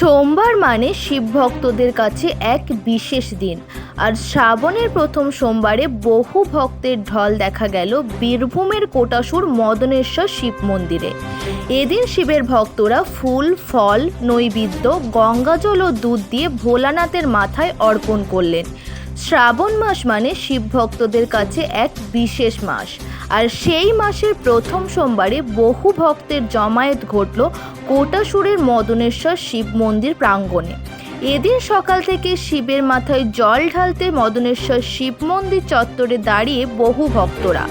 সোমবার মানে শিব ভক্তদের কাছে এক বিশেষ দিন। আর শ্রাবণের প্রথম সোমবারে বহু ভক্তের ঢল দেখা গেল বীরভূমের কোটাসুর মদনেশ্বর শিব মন্দিরে। এদিন শিবের ভক্তরা ফুল, ফল, নৈবিদ্য, গঙ্গাজল ও দুধ দিয়ে ভোলানাথের মাথায় অর্পণ করলেন। শ্রাবণ মাস মানে শিব ভক্তদের কাছে এক বিশেষ মাস। আর সেই মাসের প্রথম সোমবারে বহু ভক্তের জমায়েত ঘটল কোটাসুরের মদনেশ্বর শিব মন্দির প্রাঙ্গণে। এদিন সকাল থেকে শিবের মাথায় জল ঢালতে মদনেশ্বর শিব মন্দির চত্বরে দাঁড়িয়ে বহু ভক্তরা।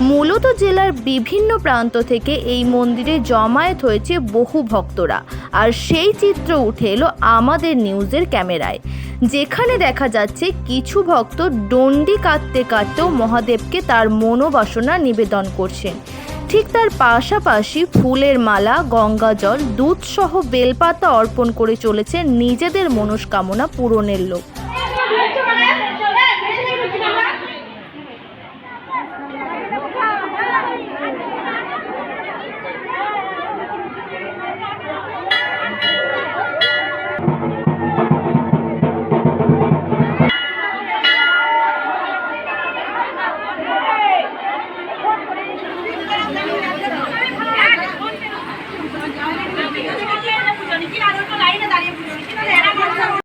মূলত জেলার বিভিন্ন প্রান্ত থেকে এই মন্দিরে জমায়েত হয়েছে বহু ভক্তরা। আর সেই চিত্র উঠে এলো আমাদের নিউজের ক্যামেরায়। যেখানে দেখা যাচ্ছে কিছু ভক্ত ডন্ডি কাটতে কাটতেও মহাদেবকে তার মনোবাসনা নিবেদন করছেন। ঠিক তার পাশাপাশি ফুলের মালা, গঙ্গা জল, দুধসহ বেলপাতা অর্পণ করে চলেছে নিজেদের মনস্কামনা পূরণের লোক।